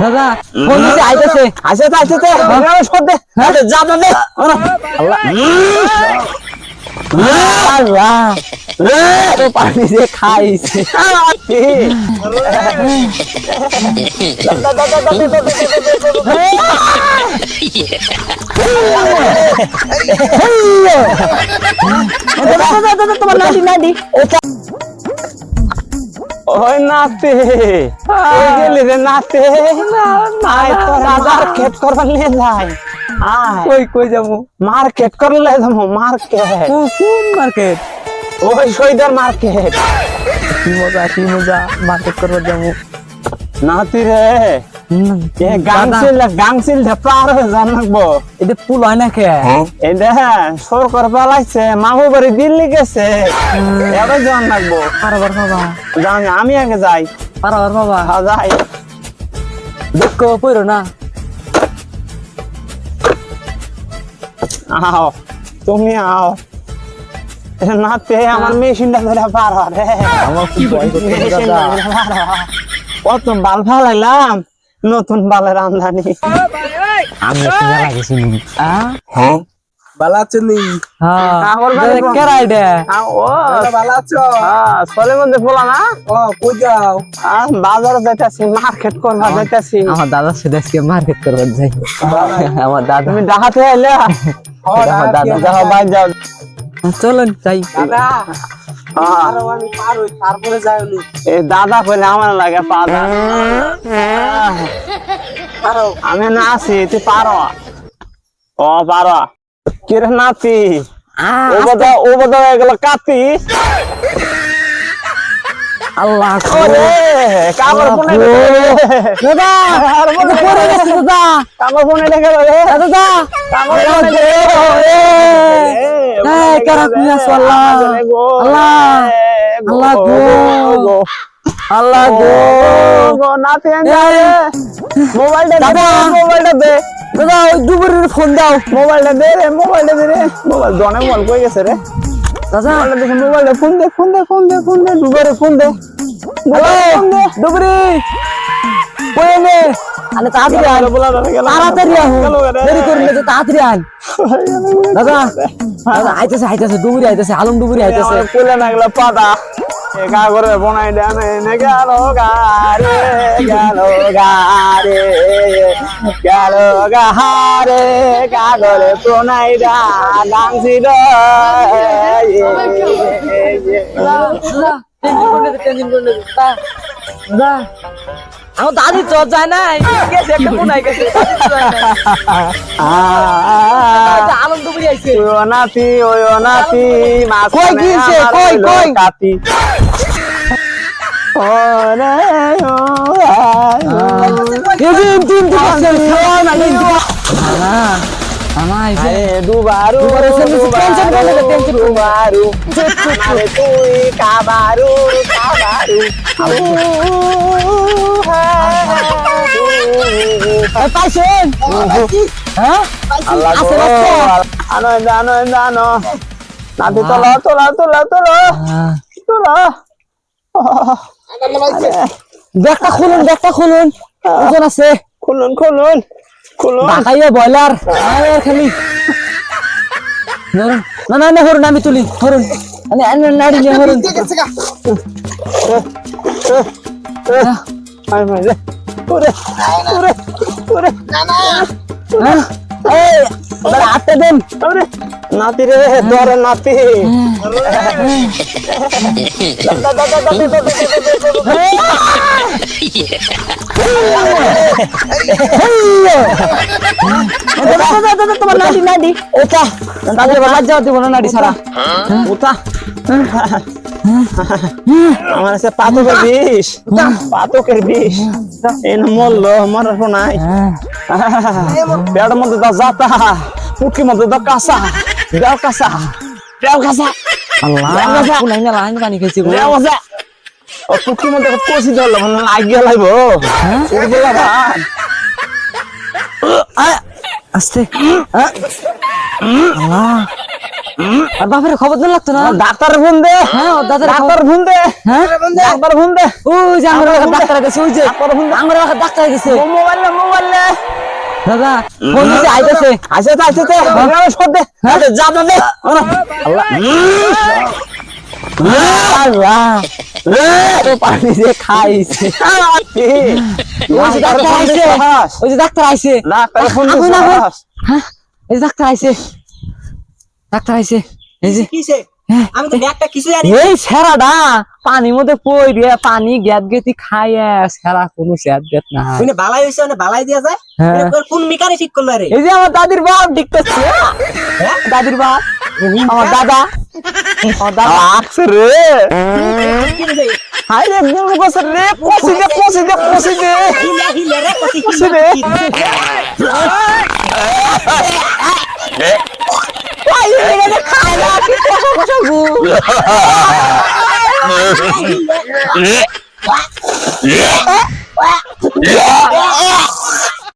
দাদা দিছে আইতাছে আসে তো আসে তো সর দে যা তো আল্লাহ তো পানি দিয়ে খাইছে তোমার নাডি নাডি ওই নাতে। ওই গেলে রে নাতে। আয় তো রাজার খেত করবার নিয়ে যাই। কই কই যাব? মার্কেট করলে যাব মার্কেট কোন মার্কেট ওই সৈদার মার্কেট কি মজা কি মজা মার্কেট করবার যাব। নাতি রে। পুল হয় না কে? এটা সরকার পালাইছে মামু বাড়ি দিল্লি গেছে। এবার যান লাগবো। পারাবার বাবা জানি আমি আগে যাই। পারাবার বাবা যাই। দুঃখ পড়ো না? আও তুমি আও। এ নাতে আমার মেশিনটা ধরে পার রে আমার কি ভয়। কত বাল ফালাইলাম। নতুন বালের আমদানি। আমি নি হ্যাঁ? আছো নি? হ্যাঁ। আমার দাদা, এটা আ, ও। ভালো আছো। হ্যাঁ, সলের মধ্যে বলা না? ও কই যাও? আহ, বাজারে যাইতাছি মার্কেট করবা যাইতাছি। আমার দাদার সাথে আজকে মার্কেট করবার যাই। আমার দাদা। তুমি ডাহাতে আইলে আমার দাদা। যাও বাই যাও। চলুন যাই। দাদা। আরও আমি পার হই তারপরে যাই দাদা কইলে আমার লাগে পাদা পারো। আমি না আছি তুই পারো ও পারো কিরে নাতি? ও বদা ও বদা হয়ে কাতি। আল্লাহ কামর ফোনে দাদা এটা পড়ে গেছে দাদা। কামর ফোনে লেগে দাদা কামর ফোনে। এই, কারা তুমি আছো, আল্লাহ? আল্লাহ, আল্লাহ গো। আল্লাহ গো গো মোবাইলটা দে দাদা। মোবাইলটা দে দাদা ওই দুপুরের ফোন দাও মোবাইলটা দে রে মোবাইলটা দে রে মোবাইল দনে মন কই গেছে রে দাদা মোবাইলটা দেখে মোবাইলটা ফোন দে ফোন দে ফোন দে ফোন দে দুবারে ফোন দে দুবারে ফোন দে দুপুরি কই নে আরে তাড়াতাড়ি গেল তাড়াতাড়ি গেল দেরি করলে তো তাড়াতাড়ি আয় দাদা দাদা আইতেছে আইতেছে ডুবুরি আইতেছে আলম ডুবুরি আইতেছে কোলে নাগলা পাতা এ কাগরে বনাই ডানে নে গেল গারে গেল গারে গেল গারে কাগরে প্রণাই দা গাংসি দ দাদা আমার দাদি চর যায় নাই। গেছে একটা আই গেছে আনন্দ করে আইছে। ওই অনাতি ওই অনাতি মাছ কই গিয়েছে? কই, কই? কাতি। ওরে ও এই দিন দিন দিন সবাই না নাতি তোলো তোলো তোলো তোলো তোলো ব্যাগটা খুলুন ব্যাগটা খুলুন ওজন আছে খুলুন খুলুন খুলুন ঢাকাইয়া ব্রয়লার। আরে খালি। না না না হরুন আমি তুলি। হরুন আমি আমি নাড়ি নিয়ে হরুন ওরে ওরে ওরে এই বড় হাতে দেন। নাতি রে তোর নাতি। তোমার নাড়ি নাড়ি ওটা দাদা বাবা যাও দিব না নাড়ি সারা উতা আমার কাছে পাতকের বিষ। পাতকের বিষ। এন মরল মরার নাই। পেটের মধ্যে তো। জাতা পুটকির মধ্যে তো কাঁচা। দেও কাঁচা। দেও কাঁচা। আল্লাহ কুনাই না লাইন পানি খাইছি গো। দেও কাঁচা। ও পুটকির মধ্যে কষি ধরলো মানে লাগিয়ে লাগবো। উঠবে ভাত আস্তে। আর বাপের খবর দিন লাগতো না? ডাক্তার ফোন দে। হ্যাঁ ডাক্তার ফোন দে। হ্যাঁ? ডাক্তার ফোন দে। ওই যে আমার ডাক্তার গেছে ওই যে ডাক্তার ফোন দে। আমার ডাক্তার গেছে। মোবাইল নে মোবাইল নে। দাদা ফোন দিছে আইতাছে। আসে তো আসে তো সর দে হ্যাঁ? যা যা দে আল্লাহ। পানি দিয়ে খাইছে। ডাক্তার আইছে। ওই যে ডাক্তার আইছে। হ্যাঁ? এই ডাক্তার আইছে। ডাক্তার আইছে। এই যে। হ্যাঁ, আমি তো একটা কিছু জানি? এই সেরাডা পানির মধ্যে পই দিয়ে পানি গ্যাত গেতি খাইয়া সেরা কোনো স্যাদ গেত না। মানে বালাই হইছে মানে বালাই দিয়া যায়? হ্যাঁ। কোন মিকারে ঠিক করল রে? এই যে আমার দাদির বাপ ঠিক করছে দাদির বাপ আমার দাদা আমার দাদা। রে। হাই রে রে পসি দে পসি দে পসি দে হিলে হিলে রে কতি পসি দে ওই এখানে খায় না কি কষা কষা গু 으악! 으악! 으악! 으악!